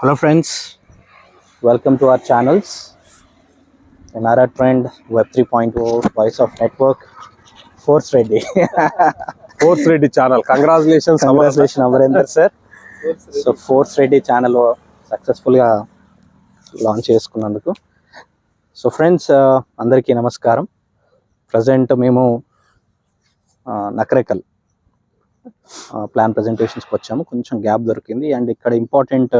Hello friends, welcome to our channels. Nara Trend, Web 3.0, Voice of Network, Force Ready. Force ready channel congratulations Congratulations Amarinder sir. So force ready channel సక్సెస్ఫుల్గా launch చేసుకున్నందుకు. So friends అందరికీ నమస్కారం. Present మేము ఆ, Nakrekal plan ప్రజెంటేషన్స్కి వచ్చాము కొంచెం gap దొరికింది. And ఇక్కడ ఇంపార్టెంట్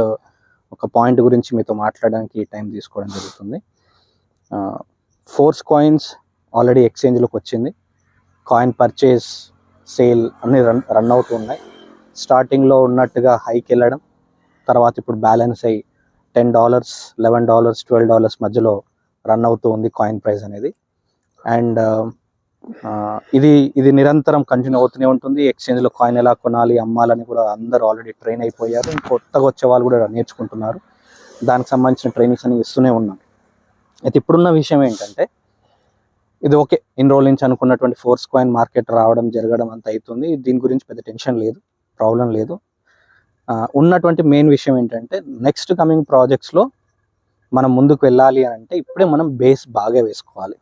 ఒక పాయింట్ గురించి మీతో మాట్లాడడానికి టైం తీసుకోవడం జరుగుతుంది. ఫోర్స్ కాయిన్స్ ఆల్రెడీ ఎక్స్చేంజ్లోకి వచ్చింది. కాయిన్ పర్చేస్ సేల్ అన్ని రన్ రన్ అవుతున్నాయి స్టార్టింగ్లో ఉన్నట్టుగా హైక్ వెళ్ళడం తర్వాత ఇప్పుడు బ్యాలెన్స్ అయ్యి ten dollars eleven dollars twelve dollars మధ్యలో రన్ అవుతూ ఉంది కాయిన్ ప్రైస్ అనేది. అండ్ ఇది ఇది నిరంతరం కంటిన్యూ అవుతూనే ఉంటుంది. ఎక్స్చేంజ్లో కాయిన్ ఎలా కొనాలి అమ్మాలని కూడా అందరూ ఆల్రెడీ ట్రైన్ అయిపోయారు. కొత్తగా వచ్చే వాళ్ళు కూడా నేర్చుకుంటున్నారు. దానికి సంబంధించిన ట్రైనింగ్స్ అని ఇస్తూనే ఉన్నారు అయితే ఇప్పుడున్న విషయం ఏంటంటే ఇది ఓకే ఇన్ని నుంచి అనుకున్నటువంటి ఫోర్స్ కాయిన్ మార్కెట్ రావడం జరగడం అంత అవుతుంది. దీని గురించి పెద్ద టెన్షన్ లేదు ప్రాబ్లం లేదు. ఉన్నటువంటి మెయిన్ విషయం ఏంటంటే నెక్స్ట్ కమింగ్ ప్రాజెక్ట్స్లో మనం ముందుకు వెళ్ళాలి అని అంటే ఇప్పుడే మనం బేస్ బాగా వేసుకోవాలి.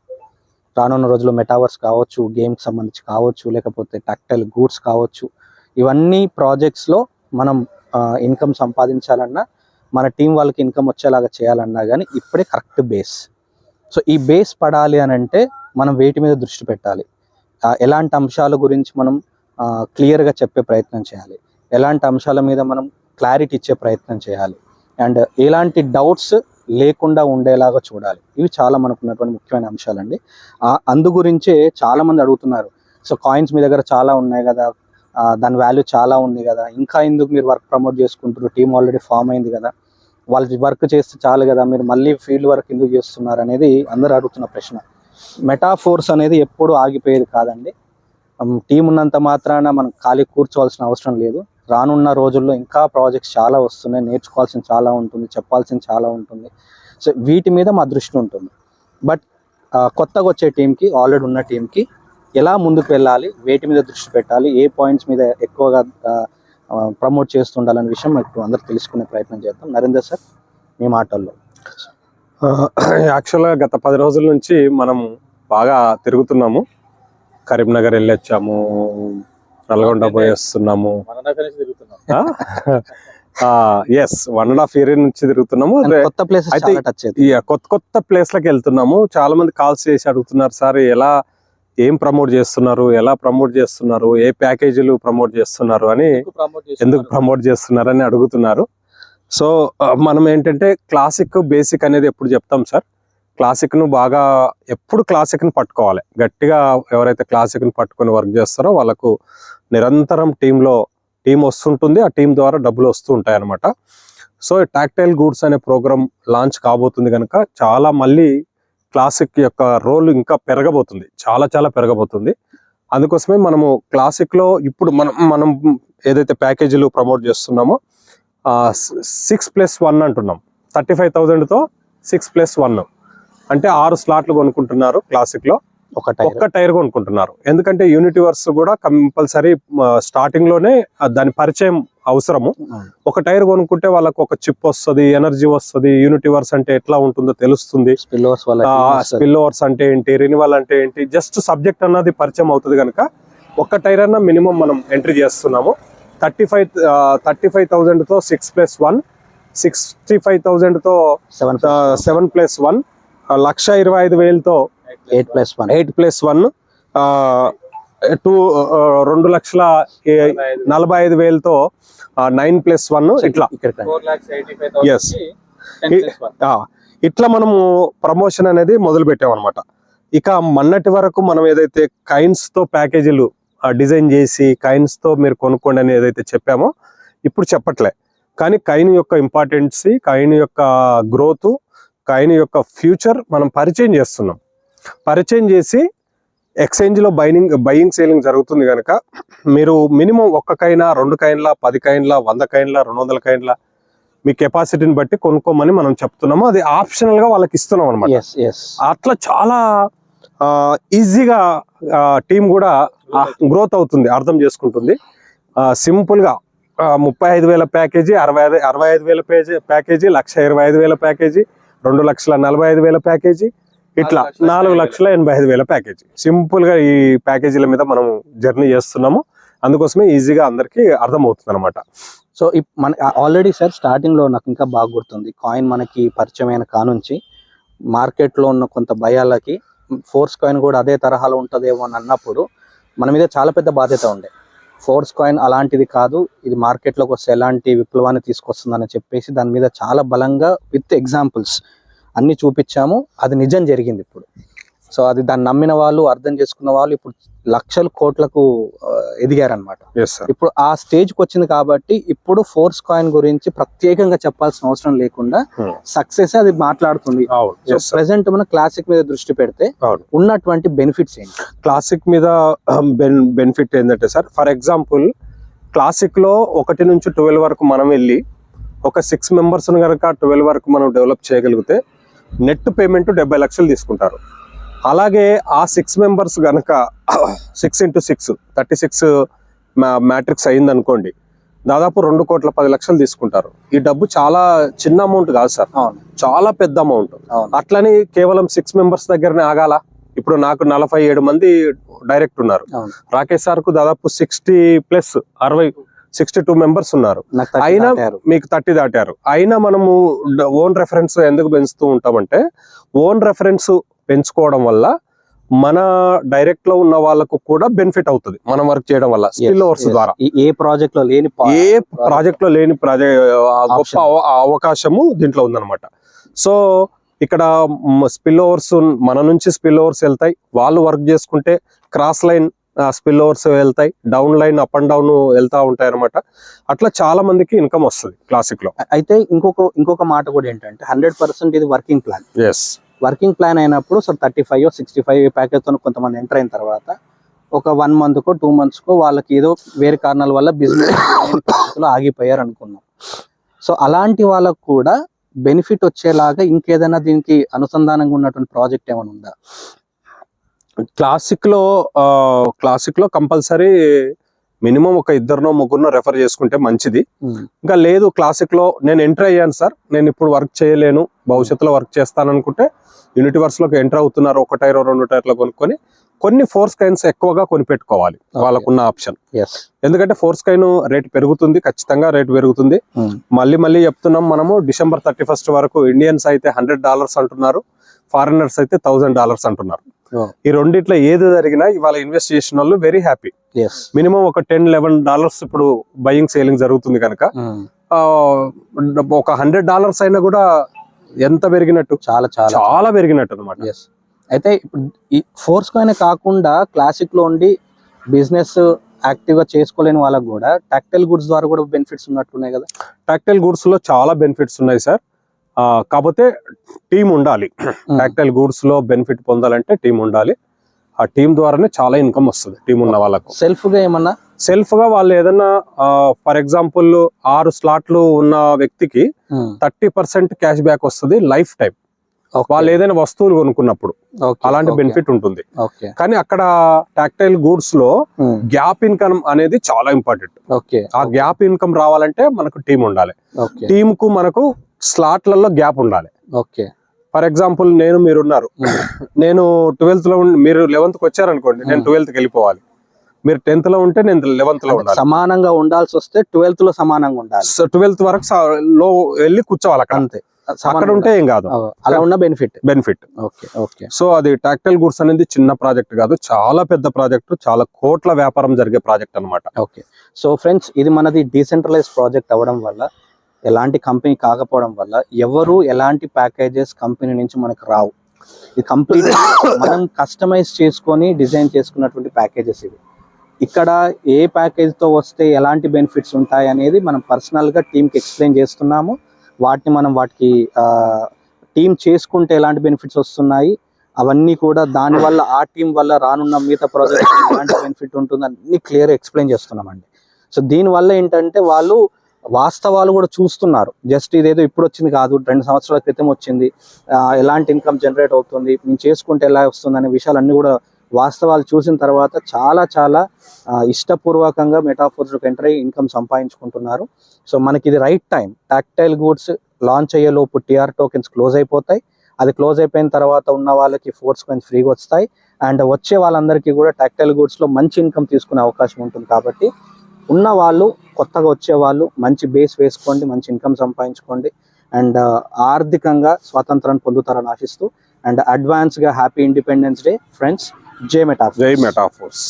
రానున్న రోజుల్లో మెటావర్స్ కావచ్చు గేమ్కి సంబంధించి కావచ్చు లేకపోతే టాక్టైల్ గూడ్స్ కావచ్చు ఇవన్నీ ప్రాజెక్ట్స్లో మనం ఇన్కమ్ సంపాదించాలన్నా మన టీం వాళ్ళకి ఇన్కమ్ వచ్చేలాగా చేయాలన్నా కానీ ఇప్పుడే కరెక్ట్ బేస్ సో ఈ బేస్ పడాలి అని అంటే మనం వేటి మీద దృష్టి పెట్టాలి. ఎలాంటి అంశాల గురించి మనం క్లియర్గా చెప్పే ప్రయత్నం చేయాలి. ఎలాంటి అంశాల మీద మనం క్లారిటీ ఇచ్చే ప్రయత్నం చేయాలి. అండ్ ఎలాంటి డౌట్స్ లేకుండా ఉండేలాగా చూడాలి. ఇవి చాలా మనకున్నటువంటి ముఖ్యమైన అంశాలండి. అందు గురించే చాలా మంది అడుగుతున్నారు. సో కాయిన్స్ మీ దగ్గర చాలా ఉన్నాయి కదా. దాని వాల్యూ చాలా ఉంది కదా. ఇంకా ఎందుకు మీరు వర్క్ ప్రమోట్ చేసుకుంటారు టీం ఆల్రెడీ ఫామ్ అయింది కదా. వాళ్ళు వర్క్ చేస్తే చాలు కదా. మీరు మళ్ళీ ఫీల్డ్ వర్క్ ఎందుకు చేస్తున్నారు అనేది అందరు అడుగుతున్న ప్రశ్న. మెటాఫోర్స్ అనేది ఎప్పుడు ఆగిపోయేది కాదండి. టీం ఉన్నంత మాత్రాన మనం ఖాళీ కూర్చోవాల్సిన అవసరం లేదు. రానున్న రోజుల్లో ఇంకా ప్రాజెక్ట్స్ చాలా వస్తున్నాయి నేర్చుకోవాల్సింది చాలా ఉంటుంది చెప్పాల్సింది చాలా ఉంటుంది. సో వీటి మీద మా దృష్టి ఉంటుంది. బట్ కొత్తగా వచ్చే టీంకి ఆల్రెడీ ఉన్న టీంకి ఎలా ముందుకు వెళ్ళాలి వేటి మీద దృష్టి పెట్టాలి ఏ పాయింట్స్ మీద ఎక్కువగా ప్రమోట్ చేస్తుండాలనే విషయం ఇప్పుడు అందరు తెలుసుకునే ప్రయత్నం చేద్దాం. నరేందర్ సార్ మీ మాటల్లో. యాక్చువల్గా గత పది రోజుల నుంచి మనం బాగా తిరుగుతున్నాము. కరీంనగర్ వెళ్ళి వచ్చాము నల్గొండ పోయి వస్తున్నాము yes one and half year నుంచి తిరుగుతున్నాము. కొత్త ప్లేసెస్ అయితే కొత్త కొత్త ప్లేస్లకు వెళ్తున్నాము. చాలా మంది కాల్స్ చేసి అడుగుతున్నారు సార్ ఎలా ఏం ప్రమోట్ చేస్తున్నారు? ఎలా ప్రమోట్ చేస్తున్నారు? ఏ ప్యాకేజీలు ప్రమోట్ చేస్తున్నారు? అని ఎందుకు ప్రమోట్ చేస్తున్నారని అడుగుతున్నారు. సో మనం ఏంటంటే క్లాసిక్ బేసిక్ అనేది ఎప్పుడు చెప్తాం సార్ క్లాసిక్ను బాగా ఎప్పుడు క్లాసిక్ను పట్టుకోవాలి. గట్టిగా ఎవరైతే క్లాసిక్ను పట్టుకొని వర్క్ చేస్తారో వాళ్ళకు నిరంతరం టీంలో టీం వస్తుంటుంది. ఆ టీం ద్వారా డబ్బులు వస్తూ ఉంటాయి అనమాట సో టాక్టైల్ గూడ్స్ అనే ప్రోగ్రామ్ లాంచ్ కాబోతుంది కనుక చాలా మళ్ళీ క్లాసిక్ యొక్క రోల్ ఇంకా పెరగబోతుంది. చాలా చాలా పెరగబోతుంది. అందుకోసమే మనము క్లాసిక్లో ఇప్పుడు మనం మనం ఏదైతే ప్యాకేజీలు ప్రమోట్ చేస్తున్నామో సిక్స్ ప్లస్ వన్ అంటున్నాం. థర్టీ ఫైవ్ థౌజండ్తో సిక్స్ ప్లస్ వన్. అంటే ఆరు స్లాట్లు కొనుక్కుంటున్నారు క్లాసిక్లో. ఒక ఒక్క టైర్ కొనుక్కుంటున్నారు. ఎందుకంటే యూనిటివర్స్ కూడా కంపల్సరీ స్టార్టింగ్లోనే దాని పరిచయం అవసరము. ఒక టైర్ కొనుక్కుంటే వాళ్ళకు ఒక చిప్ వస్తుంది ఎనర్జీ వస్తుంది యూనిటివర్స్ అంటే ఎట్లా ఉంటుందో తెలుస్తుంది. స్పిల్ ఓవర్స్ అంటే ఏంటి రెన్యువల్ అంటే ఏంటి జస్ట్ సబ్జెక్ట్ అన్నది పరిచయం అవుతుంది కనుక ఒక్క టైర్ అన్న మినిమం మనం ఎంట్రీ చేస్తున్నాము. Thirty five thirty five థౌజండ్తో six plus one sixty five థౌజండ్తో seven plus one lakh ఇరవై ఐదు వేలతో eight plus one eight plus one two రెండు లక్షల ఏ- నలభై ఐదు వేలతో నైన్ ప్లస్ వన్ ఇట్లా. ఆ, ఇట్లా మనము ప్రమోషన్ అనేది మొదలు పెట్టామన్నమాట. ఇక మొన్నటి వరకు మనం ఏదైతే కైన్స్తో ప్యాకేజీలు డిజైన్ చేసి కైన్స్తో మీరు కొనుక్కోండి అని ఏదైతే చెప్పామో ఇప్పుడు చెప్పట్లే. కానీ కైన్ యొక్క ఇంపార్టెన్స్ కైన్ యొక్క గ్రోత్ కైన్ యొక్క ఫ్యూచర్ మనం పరిచయం చేస్తున్నాం. పరిచయం చేసి ఎక్స్చేంజ్లో బైనింగ్ బయింగ్ సేలింగ్ జరుగుతుంది కనుక మీరు మినిమం ఒక్క కైనా రెండు కైన్ల పది కైన్ల వంద కైన్ల రెండు వందల కైన్ల మీ కెపాసిటీని బట్టి కొనుక్కోమని మనం చెప్తున్నాము. అది ఆప్షనల్గా వాళ్ళకి ఇస్తున్నాం అనమాట అట్లా చాలా ఈజీగా టీం కూడా గ్రోత్ అవుతుంది అర్థం చేసుకుంటుంది. సింపుల్గా ఆ, ముప్పై ఐదు వేల ప్యాకేజీ అరవై ఐదు అరవై ఐదు వేల పేజీ ప్యాకేజీ లక్ష ఇరవై ఐదు వేల ప్యాకేజీ రెండు లక్షల నలభై ఐదు వేల ప్యాకేజీ ఇట్లా నాలుగు లక్షల ఎనభై ఐదు వేల ప్యాకేజీ. సింపుల్గా ఈ ప్యాకేజీల మీద మనం జర్నీ చేస్తున్నాము. అందుకోసమే ఈజీగా అందరికి అర్థమవుతుంది అనమాట సో మన ఆల్రెడీ సార్ స్టార్టింగ్లో నాకు ఇంకా బాగా గుర్తుంది. కాయిన్ మనకి పరిచయమైన కానుంచి మార్కెట్లో ఉన్న కొంత భయాలకి ఫోర్స్ కాయిన్ కూడా అదే తరహాలో ఉంటదేమో అని అన్నప్పుడు మన మీద చాలా పెద్ద బాధ్యత ఉండే. ఫోర్స్ కాయిన్ అలాంటిది కాదు. ఇది మార్కెట్లోకి వస్తే ఎలాంటి విప్లవాన్ని తీసుకొస్తుందని చెప్పేసి దాని మీద చాలా బలంగా విత్ ఎగ్జాంపుల్స్ అన్ని చూపించాము. అది నిజం జరిగింది ఇప్పుడు. సో అది దాన్ని నమ్మిన వాళ్ళు అర్థం చేసుకున్న వాళ్ళు ఇప్పుడు లక్షల కోట్లకు ఎదిగారనమాట ఇప్పుడు ఆ స్టేజ్కి వచ్చింది కాబట్టి ఇప్పుడు ఫోర్స్ కాయిన్ గురించి ప్రత్యేకంగా చెప్పాల్సిన అవసరం లేకుండా Hmm. సక్సెస్ అది మాట్లాడుతుంది. ప్రెసెంట్ మనం క్లాసిక్ మీద దృష్టి పెడితే అవును. ఉన్నటువంటి బెనిఫిట్స్ ఏంటి? క్లాసిక్ మీద బెన్ బెనిఫిట్ ఏంటంటే సార్ ఫర్ ఎగ్జాంపుల్ క్లాసిక్లో ఒకటి నుంచి ట్వెల్వ్ వరకు మనం వెళ్ళి ఒక సిక్స్ మెంబర్స్ కనుక ట్వెల్వ్ వరకు మనం డెవలప్ చేయగలిగితే నెట్ పేమెంట్ డెబ్బై లక్షలు తీసుకుంటారు. అలాగే ఆ సిక్స్ మెంబర్స్ కనుక six into six thirty six matrix అయింది అనుకోండి దాదాపు రెండు కోట్ల పది లక్షలు తీసుకుంటారు. ఈ డబ్బు చాలా చిన్న అమౌంట్ కాదు సార్. చాలా పెద్ద అమౌంట్ అట్లని కేవలం సిక్స్ మెంబర్స్ దగ్గరనే ఆగాల? ఇప్పుడు నాకు నలభై ఏడు మంది డైరెక్ట్ ఉన్నారు. రాకేష్ సార్కు దాదాపు సిక్స్టీ ప్లస్ అరవై సిక్స్టీ టూ మెంబర్స్ ఉన్నారు అయినా. మీకు థర్టీ దాటారు. అయినా మనము ఓన్ రెఫరెన్స్ ఎందుకు పెంచుతూ ఉంటామంటే ఓన్ రెఫరెన్స్ పెంచుకోవడం వల్ల మన డైరెక్ట్లో ఉన్న వాళ్ళకు కూడా బెనిఫిట్ అవుతుంది మనం వర్క్ చేయడం వల్ల స్పిల్ ఓవర్స్. ద్వారా. ఏ ప్రాజెక్ట్లో లేని ఏ ప్రాజెక్ట్లో లేని గొప్ప అవకాశము దీంట్లో ఉందన్నమాట. సో ఇక్కడ స్పిల్ ఓవర్స్ మన నుంచి స్పిల్ ఓవర్స్ వెళ్తాయి. వాళ్ళు వర్క్ చేసుకుంటే క్రాస్ లైన్ స్పిల్ ఓవర్స్ వెళ్తాయి. Down line up and down వెళ్తా ఉంటాయి అనమాట అట్లా చాలా మందికి ఇన్కమ్ వస్తుంది క్లాసిక్లో అయితే ఇంకొక ఇంకొక మాట కూడా ఏంటంటే హండ్రెడ్ పర్సెంట్ ఇది working plan. Yes working plan అయినప్పుడు so thirty five sixty five ప్యాకేజ్తో కొంతమంది ఎంటర్ అయిన తర్వాత ఒక వన్ మంత్ కో టూ మంత్స్కో వాళ్ళకి ఏదో వేరే కారణాల వల్ల బిజినెస్ ఆగిపోయారు అనుకున్నాం. సో అలాంటి వాళ్ళకు కూడా బెనిఫిట్ వచ్చేలాగా ఇంకేదైనా దీనికి అనుసంధానంగా ఉన్నటువంటి ప్రాజెక్ట్ ఏమైనా ఉందా? క్లాసిక్లో క్లాసిక్లో కంపల్సరీ మినిమం ఒక ఇద్దరినో ముగ్గురునో రెఫర్ చేసుకుంటే మంచిది. ఇంకా లేదు క్లాసిక్లో నేను ఎంటర్ అయ్యాను సార్. నేను ఇప్పుడు వర్క్ చేయలేను. భవిష్యత్తులో వర్క్ చేస్తాను అనుకుంటే యూనిటీ వర్క్స్లోకి ఎంటర్ అవుతున్నారు ఒక టైర్ రెండు టైర్లు కొనుక్కొని కొన్ని ఫోర్స్ కైన్స్ ఎక్కువగా కొని పెట్టుకోవాలి వాళ్ళకున్న ఆప్షన్ ఎందుకంటే ఫోర్స్ కైన్ రేట్ పెరుగుతుంది ఖచ్చితంగా రేట్ పెరుగుతుంది. మళ్ళీ మళ్ళీ చెప్తున్నాం మనము డిసెంబర్ థర్టీ ఫస్ట్ వరకు ఇండియన్స్ అయితే హండ్రెడ్ డాలర్స్ అంటున్నారు ఫారినర్స్ అయితే థౌసండ్ డాలర్స్ అంటున్నారు. ఈ రెండిట్లో ఏది జరిగినా ఇవాళ ఇన్వెస్ట్ చేసిన వాళ్ళు వెరీ హ్యాపీ మినిమం ఒక టెన్ లెవెన్ డాలర్స్ ఇప్పుడు బయింగ్ సేలింగ్ జరుగుతుంది కనుక. ఆ, ఒక హండ్రెడ్ డాలర్స్ అయినా కూడా ఎంత పెరిగినట్టు? చాలా చాలా. చాలా పెరిగినట్టు అనమాట అయితే ఇప్పుడు ఈ ఫోర్స్ కాయిన్ కాకుండా క్లాసిక్లో ఉండి బిజినెస్ యాక్టివ్గా చేసుకోలేని వాళ్ళకి కూడా టాక్టైల్ గుడ్స్ ద్వారా కూడా బెనిఫిట్స్ ఉన్నట్టున్నాయి కదా. టాక్టైల్ గూడ్స్లో చాలా బెనిఫిట్స్ ఉన్నాయి సార్ కాకపోతే టీం ఉండాలి. టాక్టైల్ గూడ్స్లో బెనిఫిట్ పొందాలంటే టీం ఉండాలి. ఆ టీం ద్వారానే చాలా ఇన్కమ్ వస్తుంది టీం ఉన్న వాళ్ళకు. సెల్ఫ్గా ఏమన్నా? సెల్ఫ్గా వాళ్ళు ఏదైనా ఫర్ ఎగ్జాంపుల్ ఆరు స్లాట్లు ఉన్న వ్యక్తికి థర్టీ పర్సెంట్ క్యాష్ బ్యాక్ వస్తుంది లైఫ్ టైం వాళ్ళు ఏదైనా వస్తువులు కొనుక్కున్నప్పుడు అలాంటి బెనిఫిట్ ఉంటుంది. కానీ అక్కడ టాక్టైల్ గూడ్స్లో గ్యాప్ ఇన్కమ్ అనేది చాలా ఇంపార్టెంట్ ఓకే ఆ గ్యాప్ ఇన్కమ్ రావాలంటే మనకు టీం ఉండాలి. టీమ్కు మనకు స్లాట్లలో గ్యాప్ ఉండాలి. ఓకే. ఫర్ ఎగ్జాంపుల్ నేను మీరున్నారు. నేను ట్వెల్త్లో మీరు లెవెన్త్కి వచ్చారనుకోండి నేను. ట్వెల్త్కి వెళ్ళిపోవాలి మీరు టెన్త్లో ఉంటే నేను లెవెన్త్లో ఉండాలి. సమానంగా ఉండాల్సి వస్తే ట్వెల్త్లో సమానంగా ఉండాలి. ట్వెల్త్ వరకు సా- లో వెళ్ళి కూర్చోవాలి అక్కడ. అంతే. అక్కడ ఉంటే ఏం కాదు. అలా ఉన్న benefit. Benefit. Okay okay. So అది టాక్టైల్ గూడ్స్ అనేది చిన్న ప్రాజెక్ట్ కాదు చాలా పెద్ద ప్రాజెక్ట్ చాలా కోట్ల వ్యాపారం జరిగే ప్రాజెక్ట్ అన్నమాట. ఓకే. సో ఫ్రెండ్స్ ఇది మనది డీసెంట్రలైజ్ ప్రాజెక్ట్ అవ్వడం వల్ల ఎలాంటి కంపెనీ కాకపోవడం వల్ల ఎవరు ఎలాంటి ప్యాకేజెస్ కంపెనీ నుంచి మనకు రావు. ఇది కంప్లీట్ మనం కస్టమైజ్ చేసుకొని డిజైన్ చేసుకున్నటువంటి ప్యాకేజెస్ ఇవి. ఇక్కడ ఏ ప్యాకేజ్తో వస్తే ఎలాంటి బెనిఫిట్స్ ఉంటాయి అనేది మనం పర్సనల్గా టీమ్కి ఎక్స్ప్లెయిన్ చేస్తున్నాము. వాటిని మనం వాటికి టీం చేసుకుంటే ఎలాంటి బెనిఫిట్స్ వస్తున్నాయి. అవన్నీ కూడా దాని వల్ల ఆ టీం వల్ల రానున్న మిగతా ప్రాజెక్ట్ ఎలాంటి బెనిఫిట్ ఉంటుంది అన్ని క్లియర్ ఎక్స్ప్లెయిన్ చేస్తున్నామండి. సో దీని వల్ల ఏంటంటే వాళ్ళు వాస్తవాలు కూడా చూస్తున్నారు. జస్ట్ ఇదేదో ఇప్పుడు వచ్చింది కాదు రెండు సంవత్సరాల క్రితం వచ్చింది. ఎలాంటి ఇన్కమ్ జనరేట్ అవుతుంది మేము చేసుకుంటే ఎలా వస్తుంది అనే విషయాలన్నీ కూడా వాస్తవాలు చూసిన తర్వాత చాలా చాలా ఇష్టపూర్వకంగా మెటాఫోర్స్లోకి ఎంటర్ అయ్యి ఇన్కమ్ సంపాదించుకుంటున్నారు. సో మనకి ఇది right time. Tactile goods launch అయ్యే లోపు టిఆర్ టోకెన్స్ క్లోజ్ అయిపోతాయి. అది క్లోజ్ అయిపోయిన తర్వాత ఉన్న వాళ్ళకి ఫోర్స్ కొంచెం ఫ్రీగా వస్తాయి. అండ్ వచ్చే వాళ్ళందరికీ కూడా టాక్టైల్ గూడ్స్లో మంచి ఇన్కమ్ తీసుకునే అవకాశం ఉంటుంది కాబట్టి ఉన్న వాళ్ళు కొత్తగా వచ్చే వాళ్ళు మంచి బేస్ వేసుకోండి మంచి ఇన్కమ్ సంపాదించుకోండి. అండ్ uh, ఆర్థికంగా స్వాతంత్రాన్ని పొందుతారని ఆశిస్తూ అండ్ అడ్వాన్స్గా హ్యాపీ ఇండిపెండెన్స్ డే ఫ్రెండ్స్ జే మెటాఫోర్స్ జై మెటాఫోర్స్